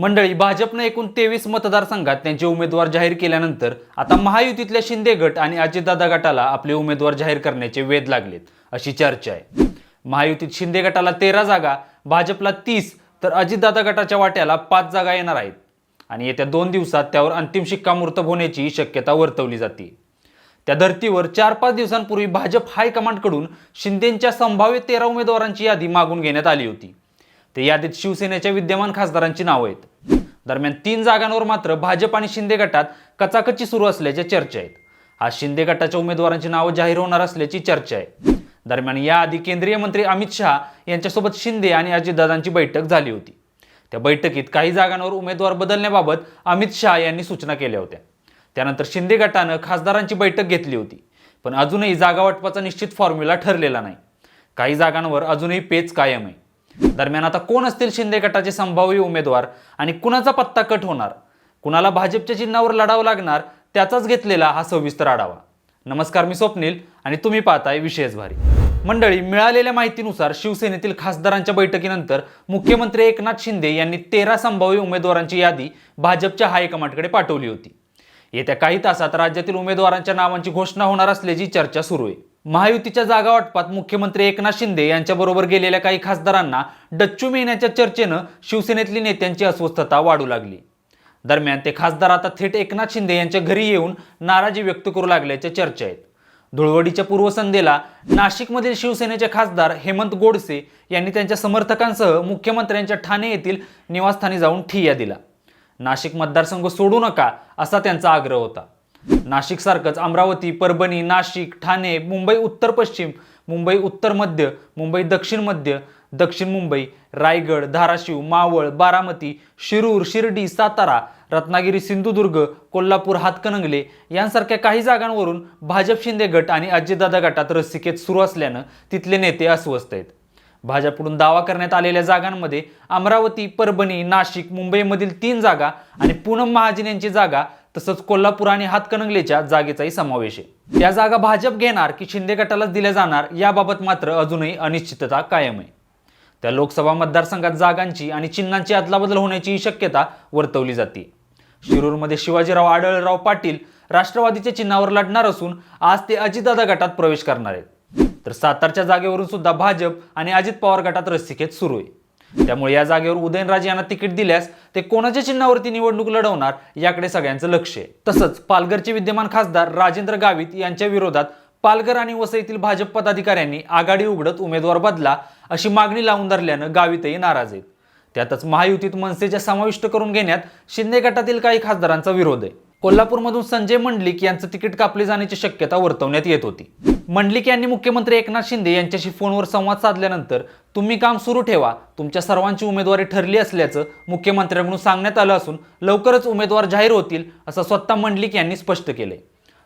मंडळी भाजपनं एकूण तेवीस मतदारसंघात त्यांचे उमेदवार जाहीर केल्यानंतर आता महायुतीतल्या शिंदे गट आणि अजितदादा गटाला आपले उमेदवार जाहीर करण्याचे वेध लागलेत अशी चर्चा आहे. महायुतीत शिंदे गटाला तेरा जागा भाजपला तीस तर अजितदादा गटाच्या वाट्याला पाच जागा येणार आहेत. आणि येत्या दोन दिवसात त्यावर अंतिम शिक्कामोर्तब होण्याची शक्यता वर्तवली जाते. त्या धर्तीवर चार पाच दिवसांपूर्वी भाजप हायकमांडकडून शिंदेंच्या संभाव्य तेरा उमेदवारांची यादी मागून घेण्यात आली होती. ते यादीत शिवसेनेच्या विद्यमान खासदारांची नावं आहेत. दरम्यान तीन जागांवर मात्र भाजप आणि शिंदे गटात कचाकची सुरू असल्याच्या चर्चा आहेत. आज शिंदे गटाच्या उमेदवारांची नावं जाहीर होणार असल्याची चर्चा आहे. दरम्यान याआधी केंद्रीय मंत्री अमित शहा यांच्यासोबत शिंदे आणि अजितदादांची बैठक झाली होती. त्या बैठकीत काही जागांवर उमेदवार बदलण्याबाबत अमित शहा यांनी सूचना केल्या होत्या. त्यानंतर शिंदे गटानं खासदारांची बैठक घेतली होती पण अजूनही जागा वाटपाचा निश्चित फॉर्म्युला ठरलेला नाही. काही जागांवर अजूनही पेच कायम आहे. दरम्यान आता कोण असतील शिंदे गटाचे संभाव्य उमेदवार आणि कुणाचा पत्ता कट होणार? कुणाला भाजपच्या चिन्हावर लढावं लागणार? त्याचाच घेतलेला हा सविस्तर आढावा. नमस्कार मी स्वप्नील आणि तुम्ही पाहताय विशेष भारी. मंडळी मिळालेल्या माहितीनुसार शिवसेनेतील खासदारांच्या बैठकीनंतर मुख्यमंत्री एकनाथ शिंदे यांनी तेरा संभाव्य उमेदवारांची यादी भाजपच्या हायकमांडकडे पाठवली होती. येत्या काही तासात राज्यातील उमेदवारांच्या नावांची घोषणा होणार असल्याची चर्चा सुरू आहे. महायुतीच्या जागा वाटपात मुख्यमंत्री एकनाथ शिंदे यांच्याबरोबर गेलेल्या काही खासदारांना डच्चू मिळण्याच्या चर्चेनं शिवसेनेतली नेत्यांची अस्वस्थता वाढू लागली. दरम्यान ते खासदार आता थेट एकनाथ शिंदे यांच्या घरी येऊन नाराजी व्यक्त करू लागल्याच्या चर्चा आहेत. धुळवडीच्या पूर्वसंध्येला नाशिकमधील शिवसेनेचे खासदार हेमंत गोडसे यांनी त्यांच्या समर्थकांसह मुख्यमंत्र्यांच्या ठाणे येथील निवासस्थानी जाऊन ठिय्या दिला. नाशिक मतदारसंघ सोडू नका असा त्यांचा आग्रह होता. नाशिकसारखंच अमरावती परभणी नाशिक ठाणे मुंबई उत्तर पश्चिम मुंबई उत्तर मध्य मुंबई दक्षिण मध्य दक्षिण मुंबई रायगड धाराशिव मावळ बारामती शिरूर शिर्डी सातारा रत्नागिरी सिंधुदुर्ग कोल्हापूर हातकणंगले यांसारख्या काही जागांवरून भाजप शिंदे गट आणि अजितदादा गटात रस्सिकेत सुरू असल्यानं तिथले नेते अस्वस्थ आहेत. भाजपकडून दावा करण्यात आलेल्या जागांमध्ये अमरावती परभणी नाशिक मुंबईमधील तीन जागा आणि पूनम महाजन यांची जागा तसंच कोल्हापूर आणि हातकणंगलेच्या जागेचाही समावेश आहे. त्या जागा भाजप घेणार की शिंदे गटालाच दिल्या जाणार याबाबत मात्र अजूनही अनिश्चितता कायम आहे. त्या लोकसभा मतदारसंघात जागांची आणि चिन्हांची अदलाबदल होण्याची शक्यता वर्तवली जाते. शिरूरमध्ये शिवाजीराव आढळराव पाटील राष्ट्रवादीच्या चिन्हावर लढणार असून आज ते अजितदादा गटात प्रवेश करणार आहेत. तर सातारच्या जागेवरून सुद्धा भाजप आणि अजित पवार गटात रस्सिकेत सुरू आहे. त्यामुळे या जागेवर उदयनराजे यांना तिकीट दिल्यास ते कोणाच्या चिन्हावरती निवडणूक लढवणार याकडे सगळ्यांचं लक्ष आहे. तसंच पालघरचे विद्यमान खासदार राजेंद्र गावित यांच्या विरोधात पालघर आणि वसईतील भाजप पदाधिकाऱ्यांनी आघाडी उघडत उमेदवार बदला अशी मागणी लावून धरल्यानं गावितही नाराज आहेत. त्यातच महायुतीत मनसेच्या समाविष्ट करून घेण्यात शिंदे गटातील काही खासदारांचा विरोध आहे. कोल्हापूरमधून संजय मंडलिक यांचं तिकीट कापले जाण्याची शक्यता वर्तवण्यात येत होती. मंडलिक यांनी मुख्यमंत्री एकनाथ शिंदे यांच्याशी फोनवर संवाद साधल्यानंतर तुम्ही काम सुरू ठेवा. तुमच्या सर्वांची उमेदवारी ठरली असल्याचं मुख्यमंत्र्यांकडून सांगण्यात आलं असून लवकरच उमेदवार जाहीर होतील असं स्वतः मंडलिक यांनी स्पष्ट केलंय.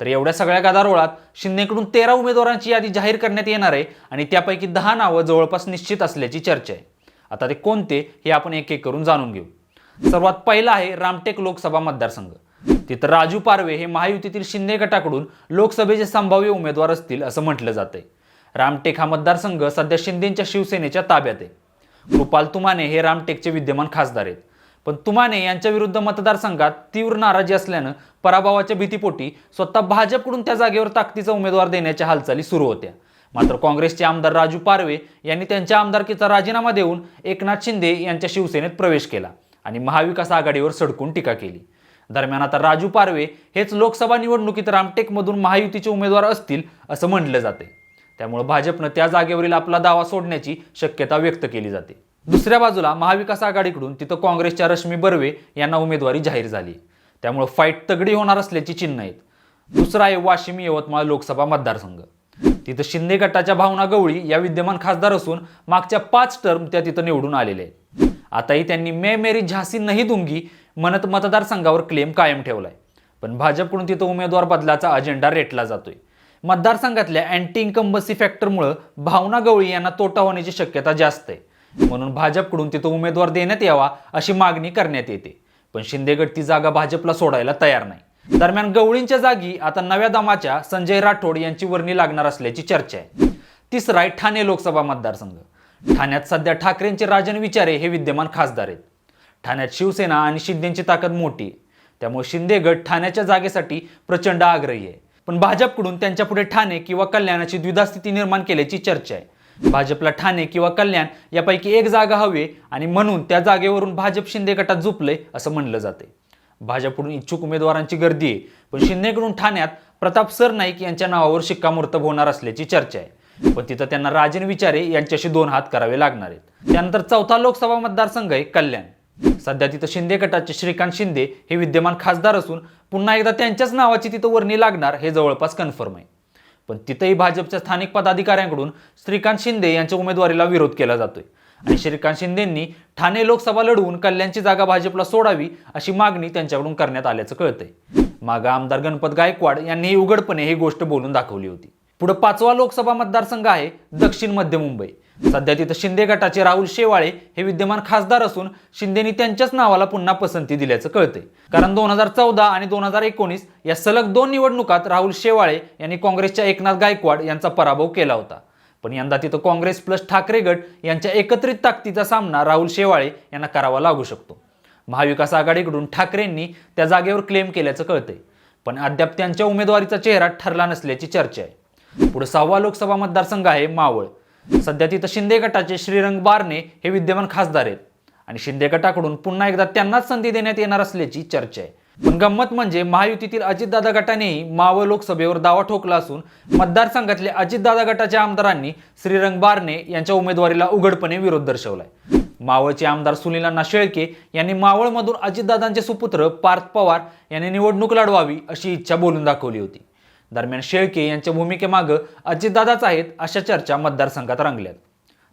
तर एवढ्या सगळ्या गदारोळात शिंदेकडून तेरा उमेदवारांची यादी जाहीर करण्यात येणार आहे आणि त्यापैकी दहा नावं जवळपास निश्चित असल्याची चर्चा आहे. आता ते कोणते हे आपण एक एक करून जाणून घेऊ. सर्वात पहिला आहे रामटेक लोकसभा मतदारसंघ. तिथं राजू पारवे हे महायुतीतील शिंदे गटाकडून लोकसभेचे संभाव्य उमेदवार असतील असं म्हटलं जातंय. रामटेक हा मतदारसंघ सध्या शिंदेच्या शिवसेनेच्या ताब्यात आहे. कृपाल तुमाने हे रामटेकचे विद्यमान खासदार आहेत. पण तुमाने यांच्या विरुद्ध मतदारसंघात तीव्र नाराजी असल्यानं पराभवाच्या भीतीपोटी स्वतः भाजपकडून त्या जागेवर ताकदीचा उमेदवार देण्याच्या हालचाली सुरू होत्या. मात्र काँग्रेसचे आमदार राजू पारवे यांनी त्यांच्या आमदारकीचा राजीनामा देऊन एकनाथ शिंदे यांच्या शिवसेनेत प्रवेश केला आणि महाविकास आघाडीवर सडकून टीका केली. दरम्यान आता राजू पारवे हेच लोकसभा निवडणुकीत रामटेकमधून महायुतीचे उमेदवार असतील असं म्हटलं जाते. त्यामुळे भाजपनं त्या जागेवरील आपला दावा सोडण्याची शक्यता व्यक्त केली जाते. दुसऱ्या बाजूला महाविकास आघाडीकडून तिथं काँग्रेसच्या रश्मी बर्वे यांना उमेदवारी जाहीर झाली. त्यामुळे फाईट तगडी होणार असल्याची चिन्ह आहेत. दुसरा आहे वाशिम यवतमाळ लोकसभा मतदारसंघ. तिथं शिंदे गटाच्या भावना गवळी या विद्यमान खासदार असून मागच्या पाच टर्म त्या तिथं निवडून आलेल्या आहेत. आताही त्यांनी मे मेरी झासी नाही दुंगी म्हणत मतदारसंघावर क्लेम कायम ठेवलाय. पण भाजपकडून तिथं उमेदवार बदलाचा अजेंडा रेटला जातोय. मतदारसंघातल्या अँटी इन्कम्बसी फॅक्टरमुळं भावना गवळी यांना तोटा होण्याची शक्यता जास्त आहे. म्हणून भाजपकडून तिथं उमेदवार देण्यात यावा अशी मागणी करण्यात येते. पण शिंदेगड ती जागा भाजपला सोडायला तयार नाही. दरम्यान गवळींच्या जागी आता नव्या दमाच्या संजय राठोड यांची वर्णी लागणार असल्याची चर्चा आहे. तिसरा आहे ठाणे लोकसभा मतदारसंघ. ठाण्यात सध्या ठाकरेंचे राजन विचारे हे विद्यमान खासदार आहेत. ठाण्यात शिवसेना आणि शिंदेची ताकद मोठी. आहे त्यामुळे शिंदे गट ठाण्याच्या जागेसाठी प्रचंड आग्रही आहे. पण भाजपकडून त्यांच्यापुढे ठाणे किंवा कल्याणाची द्विधा स्थिती निर्माण केल्याची चर्चा आहे. भाजपला ठाणे किंवा कल्याण यापैकी एक जागा हवी आणि म्हणून त्या जागेवरून भाजप शिंदे गटात झुपले असं म्हणलं जाते भाजपकडून इच्छुक उमेदवारांची गर्दी आहे पण शिंदेकडून ठाण्यात प्रताप सरनाईक यांच्या नावावर शिक्कामोर्तब होणार असल्याची चर्चा आहे. पण तिथं त्यांना राजन विचारे यांच्याशी दोन हात करावे लागणार आहेत. त्यानंतर चौथा लोकसभा मतदारसंघ आहे कल्याण. सध्या तिथं शिंदे गटाचे श्रीकांत शिंदे हे विद्यमान खासदार असून पुन्हा एकदा त्यांच्याच नावाची तिथं वर्णी लागणार हे जवळपास कन्फर्म आहे. पण तिथंही भाजपच्या स्थानिक पदाधिकाऱ्यांकडून श्रीकांत शिंदे यांच्या उमेदवारीला विरोध केला जातोय. आणि श्रीकांत शिंदेंनी ठाणे लोकसभा लढवून कल्याणची जागा भाजपला सोडावी अशी मागणी त्यांच्याकडून करण्यात आल्याचं कळतंय. मागा आमदार गणपत गायकवाड यांनीही उघडपणे ही गोष्ट बोलून दाखवली होती. पुढे पाचवा लोकसभा मतदारसंघ आहे दक्षिण मध्य मुंबई. सध्या तिथं शिंदे गटाचे राहुल शेवाळे हे विद्यमान खासदार असून शिंदेनी त्यांच्याच नावाला पुन्हा पसंती दिल्याचं कळतंय. कारण दोन हजार चौदा आणि दोन हजार एकोणीस या सलग दोन निवडणुकात राहुल शेवाळे यांनी काँग्रेसच्या एकनाथ गायकवाड यांचा पराभव केला होता. पण यंदा तिथं काँग्रेस प्लस ठाकरे गट यांच्या एकत्रित ताकदीचा सामना राहुल शेवाळे यांना करावा लागू शकतो. महाविकास आघाडीकडून ठाकरेंनी त्या जागेवर क्लेम केल्याचं कळतंय. पण अद्याप त्यांच्या उमेदवारीचा चेहरा ठरला नसल्याची चर्चा आहे. पुढे सहावा लोकसभा मतदारसंघ आहे मावळ. सध्या तिथं शिंदे गटाचे श्रीरंग बारणे हे विद्यमान खासदार आहेत. आणि शिंदे गटाकडून पुन्हा एकदा त्यांनाच संधी देण्यात येणार असल्याची चर्चा आहे. पण गंमत म्हणजे महायुतीतील अजितदादा गटानेही मावळ लोकसभेवर दावा ठोकला असून मतदारसंघातले अजितदादा गटाच्या आमदारांनी श्रीरंग बारणे यांच्या उमेदवारीला उघडपणे विरोध दर्शवलाय. मावळचे आमदार सुनील अण्णा शेळके यांनी मावळमधून अजितदादांचे सुपुत्र पार्थ पवार यांनी निवडणूक लढवावी अशी इच्छा बोलून दाखवली होती. दरम्यान शेळके यांच्या भूमिकेमागं अजितदादाच आहेत अशा चर्चा मतदारसंघात रंगल्यात.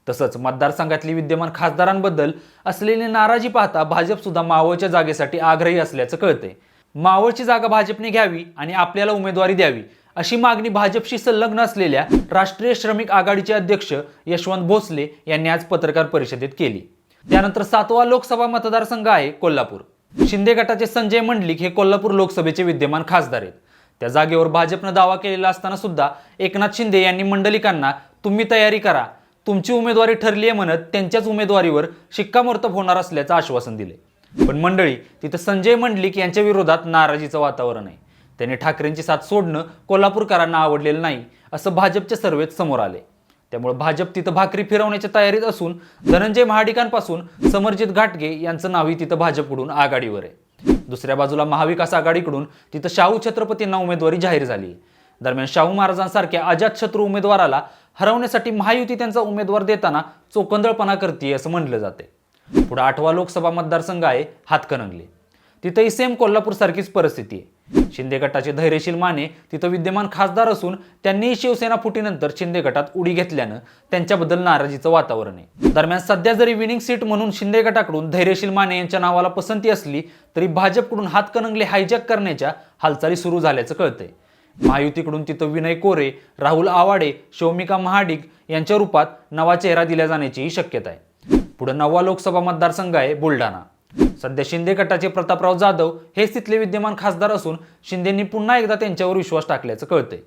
तसंच मतदारसंघातली विद्यमान खासदारांबद्दल असलेली नाराजी पाहता भाजप सुद्धा मावळच्या जागेसाठी आग्रही असल्याचं कळतंय. मावळची जागा भाजपने घ्यावी आणि आपल्याला उमेदवारी द्यावी अशी मागणी भाजपशी संलग्न असलेल्या राष्ट्रीय श्रमिक आघाडीचे अध्यक्ष यशवंत भोसले यांनी आज पत्रकार परिषदेत केली. त्यानंतर सातवा लोकसभा मतदारसंघ आहे कोल्हापूर. शिंदे गटाचे संजय मंडलिक हे कोल्हापूर लोकसभेचे विद्यमान खासदार आहेत. त्या जागेवर भाजपनं दावा केलेला असताना सुद्धा एकनाथ शिंदे यांनी मंडलिकांना तुम्ही तयारी करा. तुमची उमेदवारी ठरली आहे म्हणत त्यांच्याच उमेदवारीवर शिक्कामोर्तब होणार असल्याचं आश्वासन दिले पण मंडळी तिथं संजय मंडलिक यांच्या विरोधात नाराजीचं वातावरण आहे. त्यांनी ठाकरेंची साथ सोडणं कोल्हापूरकरांना आवडलेलं नाही असं भाजपच्या सर्वेत समोर आले त्यामुळे भाजप तिथं भाकरी फिरवण्याच्या तयारीत असून धनंजय महाडिकांपासून समरजित घाटगे यांचं नावही तिथं भाजपकडून आघाडीवर आहे. दुसऱ्या बाजूला महाविकास आघाडीकडून तिथं शाहू छत्रपतींना उमेदवारी जाहीर झाली. दरम्यान शाहू महाराजांसारख्या अजातशत्रू उमेदवाराला हरवण्यासाठी महायुती त्यांचा उमेदवार देताना चोकंदळपणा करते असं म्हटलं जाते पुढे आठवा लोकसभा मतदारसंघ आहे हातकणंगले. तिथंही सेम कोल्हापूर सारखीच परिस्थिती आहे. शिंदे गटाचे धैर्यशील माने तिथं विद्यमान खासदार असून त्यांनीही शिवसेना फुटीनंतर शिंदे गटात उडी घेतल्यानं त्यांच्याबद्दल नाराजीचं वातावरण आहे. दरम्यान सध्या जरी विनिंग सीट म्हणून शिंदे गटाकडून धैर्यशील माने यांच्या नावाला पसंती असली तरी भाजपकडून हातकणंगले हायजॅक करण्याच्या हालचाली सुरू झाल्याचं कळतंय. महायुतीकडून तिथं विनय कोरे राहुल आवाडे शौमिका महाडिक यांच्या रूपात नवा चेहरा दिला जाण्याचीही शक्यता आहे. पुढे नववा लोकसभा मतदारसंघ आहे बुलढाणा. सध्या शिंदे गटाचे प्रतापराव जाधव हेच तिथले विद्यमान खासदार असून शिंदेंनी पुन्हा एकदा त्यांच्यावर विश्वास टाकल्याचं कळतंय.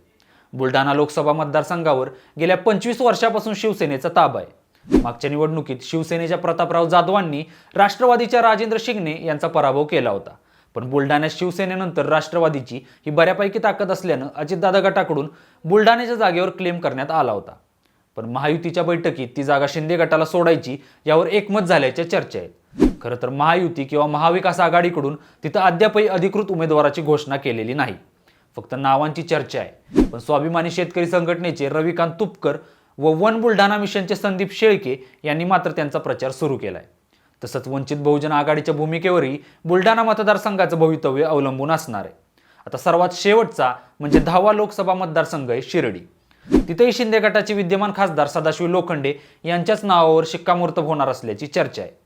बुलढाणा लोकसभा मतदारसंघावर गेल्या पंचवीस वर्षापासून शिवसेनेचा ताबा आहे. मागच्या निवडणुकीत शिवसेनेच्या प्रतापराव जाधवांनी राष्ट्रवादीच्या राजेंद्र शिंगणे यांचा पराभव केला होता. पण बुलढाण्यात शिवसेनेनंतर राष्ट्रवादीची ही बऱ्यापैकी ताकद असल्यानं अजितदादा गटाकडून बुलढाण्याच्या जागेवर क्लेम करण्यात आला होता. पण महायुतीच्या बैठकीत ती जागा शिंदे गटाला सोडायची यावर एकमत झाल्याच्या चर्चा आहेत. खरं तर महायुती किंवा महाविकास आघाडीकडून तिथं अद्यापही अधिकृत उमेदवाराची घोषणा केलेली नाही. फक्त नावांची चर्चा आहे. पण स्वाभिमानी शेतकरी संघटनेचे रविकांत तुपकर व वन बुलढाणा मिशनचे संदीप शेळके यांनी मात्र त्यांचा प्रचार सुरू केलाय. तसंच वंचित बहुजन आघाडीच्या भूमिकेवरही बुलढाणा मतदारसंघाचं भवितव्य अवलंबून असणार आहे. आता सर्वात शेवटचा म्हणजे दहावा लोकसभा मतदारसंघ आहे शिर्डी. तिथेही शिंदे गटाचे विद्यमान खासदार सदाशिव लोखंडे यांच्याच नावावर शिक्कामोर्तब होणार असल्याची चर्चा आहे.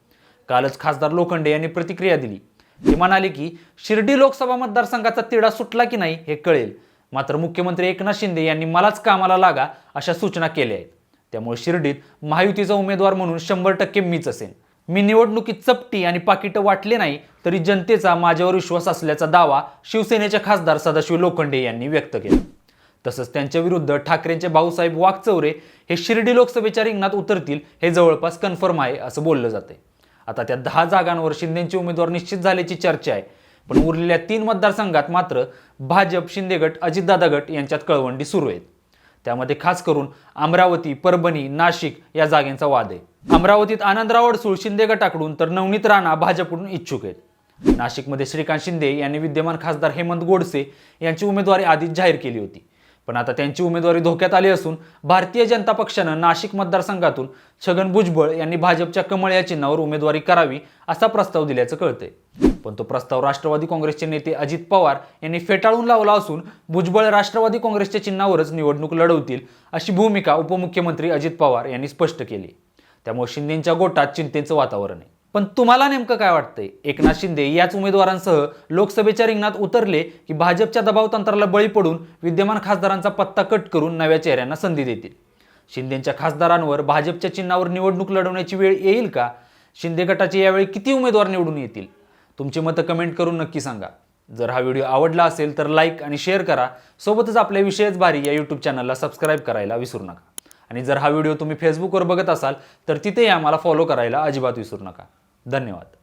कालच खासदार लोखंडे यांनी प्रतिक्रिया दिली. ते म्हणाले की शिर्डी लोकसभा मतदारसंघाचा तिढा सुटला की नाही हे कळेल. मात्र मुख्यमंत्री एकनाथ शिंदे यांनी मलाच कामाला लागा अशा सूचना केल्या आहेत. त्यामुळे शिर्डीत महायुतीचा उमेदवार म्हणून शंभर टक्के मीच असेल मी निवडणुकीत चपटी आणि पाकिटं वाटले नाही तरी जनतेचा माझ्यावर विश्वास असल्याचा दावा शिवसेनेचे खासदार सदाशिव लोखंडे यांनी व्यक्त केला. तसंच त्यांच्या विरुद्ध ठाकरेंचे भाऊसाहेब वागचौरे हे शिर्डी लोकसभेच्या रिंगणात उतरतील हे जवळपास कन्फर्म आहे असं बोललं जाते आता त्या दहा जागांवर शिंदेचे उमेदवार निश्चित झाल्याची चर्चा आहे. पण उरलेल्या तीन मतदारसंघात मात्र भाजप शिंदे गट अजितदादा गट यांच्यात कळवंडी सुरू आहेत. त्यामध्ये खास करून अमरावती परभणी नाशिक या जागेंचा वाद आहे. अमरावतीत आनंदराव अडसूळ शिंदे गटाकडून तर नवनीत राणा भाजपकडून इच्छुक आहेत. नाशिकमध्ये श्रीकांत शिंदे यांनी विद्यमान खासदार हेमंत गोडसे यांची उमेदवारी आधीच जाहीर केली होती. पण आता त्यांची उमेदवारी धोक्यात आली असून भारतीय जनता पक्षानं नाशिक मतदारसंघातून छगन भुजबळ यांनी भाजपच्या कमळ या चिन्हावर उमेदवारी करावी असा प्रस्ताव दिल्याचं कळतंय. पण तो प्रस्ताव राष्ट्रवादी काँग्रेसचे नेते अजित पवार यांनी फेटाळून लावला असून भुजबळ राष्ट्रवादी काँग्रेसच्या चिन्हावरच निवडणूक लढवतील अशी भूमिका उपमुख्यमंत्री अजित पवार यांनी स्पष्ट केली. त्यामुळे शिंदेच्या गोटात चिंतेचं वातावरण आहे. पण तुम्हाला नेमकं काय वाटतंय? एकनाथ शिंदे याच उमेदवारांसह लोकसभेच्या रिंगणात उतरले की भाजपच्या दबावतंत्राला बळी पडून विद्यमान खासदारांचा पत्ता कट करून नव्या चेहऱ्यांना संधी देतील. शिंदेच्या खासदारांवर भाजपच्या चिन्हावर निवडणूक लढवण्याची वेळ येईल का? शिंदे गटाचे यावेळी किती उमेदवार निवडून येतील? तुमची मतं कमेंट करून नक्की सांगा. जर हा व्हिडिओ आवडला असेल तर लाईक आणि शेअर करा. सोबतच आपल्या विषयच भारी या यूट्यूब चॅनलला सबस्क्राईब करायला विसरू नका. आणि जर हा व्हिडिओ तुम्ही फेसबुकवर बघत असाल तर तिथेही आम्हाला फॉलो करायला अजिबात विसरू नका. धन्यवाद.